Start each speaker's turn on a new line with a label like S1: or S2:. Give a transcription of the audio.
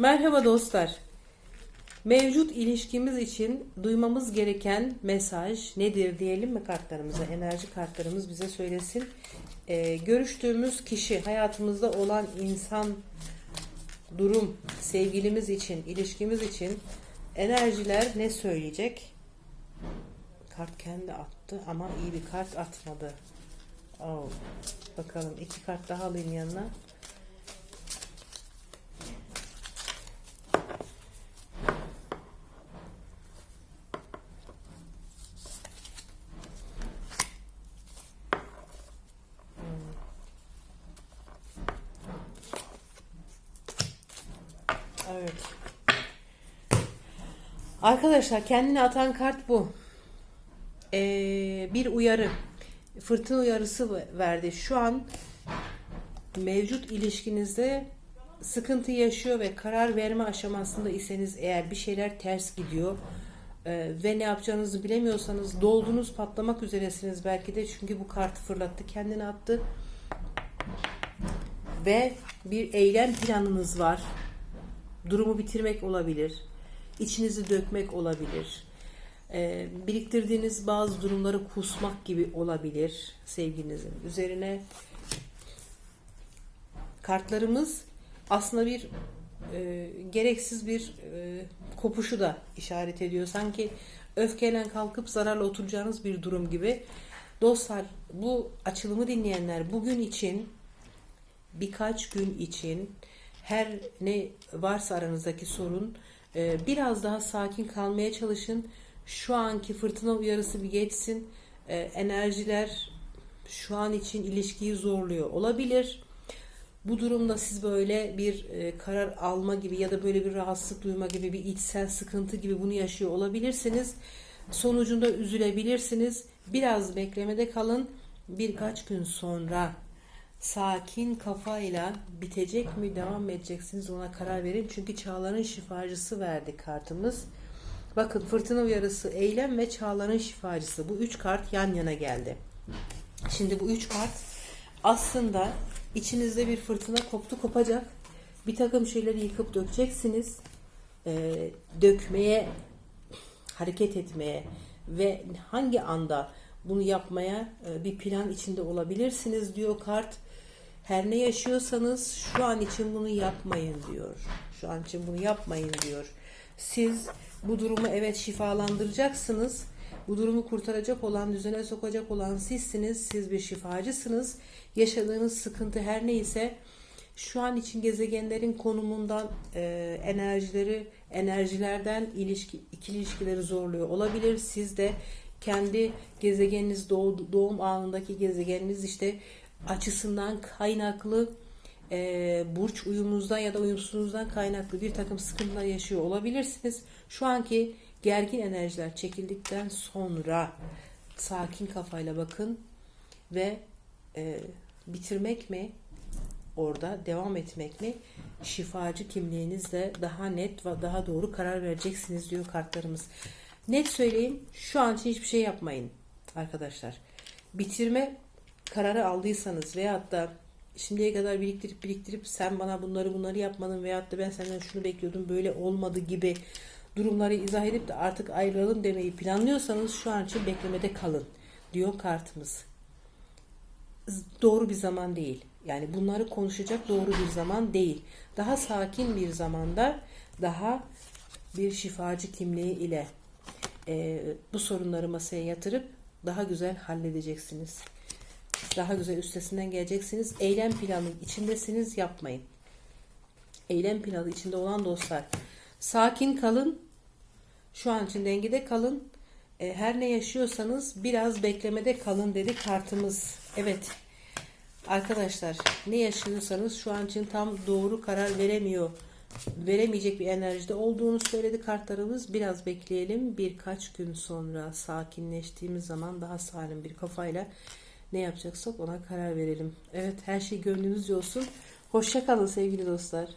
S1: Merhaba dostlar. Mevcut ilişkimiz için duymamız gereken mesaj nedir diyelim mi kartlarımıza? Enerji kartlarımız bize söylesin. Ee, görüştüğümüz kişi, hayatımızda olan insan, durum, sevgilimiz için, ilişkimiz için enerjiler ne söyleyecek? Kart kendi attı ama iyi bir kart atmadı. Oh. Bakalım iki kart daha alayım yanına. Evet. Arkadaşlar kendini atan kart bu. Ee, bir uyarı. Fırtına uyarısı verdi. Şu an mevcut ilişkinizde sıkıntı yaşıyor ve karar verme aşamasında iseniz eğer bir şeyler ters gidiyor e, ve ne yapacağınızı bilemiyorsanız doldunuz patlamak üzeresiniz belki de çünkü bu kartı fırlattı kendini attı ve bir eylem planınız var durumu bitirmek olabilir içinizi dökmek olabilir e, biriktirdiğiniz bazı durumları kusmak gibi olabilir sevginizin üzerine kartlarımız aslında bir e, gereksiz bir e, kopuşu da işaret ediyor. Sanki öfkeyle kalkıp zararla oturacağınız bir durum gibi. Dostlar bu açılımı dinleyenler bugün için birkaç gün için her ne varsa aranızdaki sorun e, biraz daha sakin kalmaya çalışın. Şu anki fırtına uyarısı bir geçsin. E, enerjiler şu an için ilişkiyi zorluyor olabilir. Bu durumda siz böyle bir e, karar alma gibi ya da böyle bir rahatsızlık duyma gibi bir içsel sıkıntı gibi bunu yaşıyor olabilirsiniz. Sonucunda üzülebilirsiniz. Biraz beklemede kalın. Birkaç gün sonra sakin kafayla bitecek mi devam mı edeceksiniz ona karar verin. Çünkü çağların şifacısı verdi kartımız. Bakın fırtına uyarısı, eylem ve çağların şifacısı. Bu üç kart yan yana geldi. Şimdi bu üç kart aslında içinizde bir fırtına koptu kopacak. Bir takım şeyleri yıkıp dökeceksiniz. Ee, dökmeye, hareket etmeye ve hangi anda bunu yapmaya e, bir plan içinde olabilirsiniz diyor kart. Her ne yaşıyorsanız şu an için bunu yapmayın diyor. Şu an için bunu yapmayın diyor. Siz bu durumu evet şifalandıracaksınız. Bu durumu kurtaracak olan, düzene sokacak olan sizsiniz. Siz bir şifacısınız. Yaşadığınız sıkıntı her neyse şu an için gezegenlerin konumundan e, enerjileri, enerjilerden ilişki, ikili ilişkileri zorluyor olabilir. Siz de kendi gezegeniniz doğ, doğum anındaki gezegeniniz işte açısından kaynaklı e, burç uyumunuzdan ya da uyumsuzluğunuzdan kaynaklı bir takım sıkıntılar yaşıyor olabilirsiniz. Şu anki gergin enerjiler çekildikten sonra sakin kafayla bakın ve e, bitirmek mi orada devam etmek mi şifacı kimliğinizle daha net ve daha doğru karar vereceksiniz diyor kartlarımız. Net söyleyeyim şu an için hiçbir şey yapmayın arkadaşlar. Bitirme kararı aldıysanız veyahut da şimdiye kadar biriktirip biriktirip sen bana bunları bunları yapmadın veyahut da ben senden şunu bekliyordum böyle olmadı gibi durumları izah edip de artık ayrılalım demeyi planlıyorsanız şu an için beklemede kalın diyor kartımız. Doğru bir zaman değil. Yani bunları konuşacak doğru bir zaman değil. Daha sakin bir zamanda daha bir şifacı kimliği ile e, bu sorunları masaya yatırıp daha güzel halledeceksiniz. Daha güzel üstesinden geleceksiniz. Eylem planı içindesiniz yapmayın. Eylem planı içinde olan dostlar. Sakin kalın. Şu an için dengede kalın. E, her ne yaşıyorsanız biraz beklemede kalın dedi kartımız. Evet. Arkadaşlar ne yaşıyorsanız şu an için tam doğru karar veremiyor. Veremeyecek bir enerjide olduğunu söyledi kartlarımız. Biraz bekleyelim. Birkaç gün sonra sakinleştiğimiz zaman daha salim bir kafayla ne yapacaksak ona karar verelim. Evet her şey gönlünüzce olsun. Hoşçakalın sevgili dostlar.